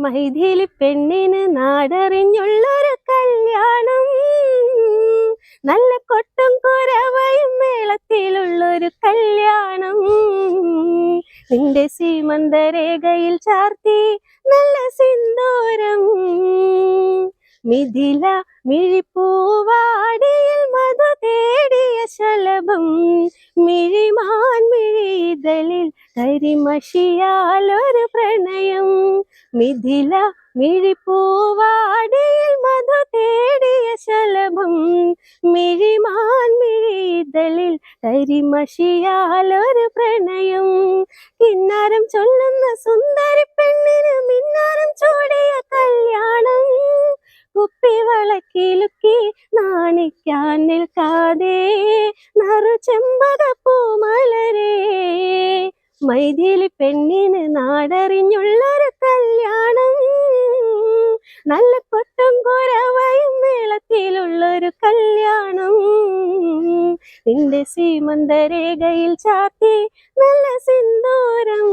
മൈഥിലി പെണ്ണിന് നാടറിഞ്ഞുള്ളൊരു കല്യാണം. നല്ല കൊട്ടും കുരവയും മേളത്തിലുള്ളൊരു കല്യാണം. നിന്റെ സീമന്തരേഖയിൽ ചാർത്തി നല്ല സിന്ദൂരം. മിഥില മിഴിപ്പൂവാടിയിൽ മധു തേടിയ ശലഭം. മിഴിമാൻ മിഴിതലിൽ കരിമഷിയാലൊരു മിഥില മിഴിപ്പൂവാടിയിൽ മധു തേടിയ ശലഭം. മിഴിമാൻ മിഴിതലിൽ കരിമഷിയാലൊരു പ്രണയം. കിന്നാരം ചൊല്ലുന്ന സുന്ദരി പെണ്ണിന് മിന്നാരം ചൂടിയ കല്യാണം. കുപ്പിവളക്കിലുക്കി നാണിക്കാൻ നിൽക്കാതെ നറു ചെമ്പക ചെമ്പകപ്പൂമലരേ മൈഥിലി പെണ്ണിന് നാടറിഞ്ഞുള്ളൊരു നല്ല കൊട്ടും കുരവയും മേളത്തിലുള്ളൊരു കല്യാണം. നിന്റെ സീമന്തരേഖയിൽ ചാത്തി നല്ല സിന്ദൂരം.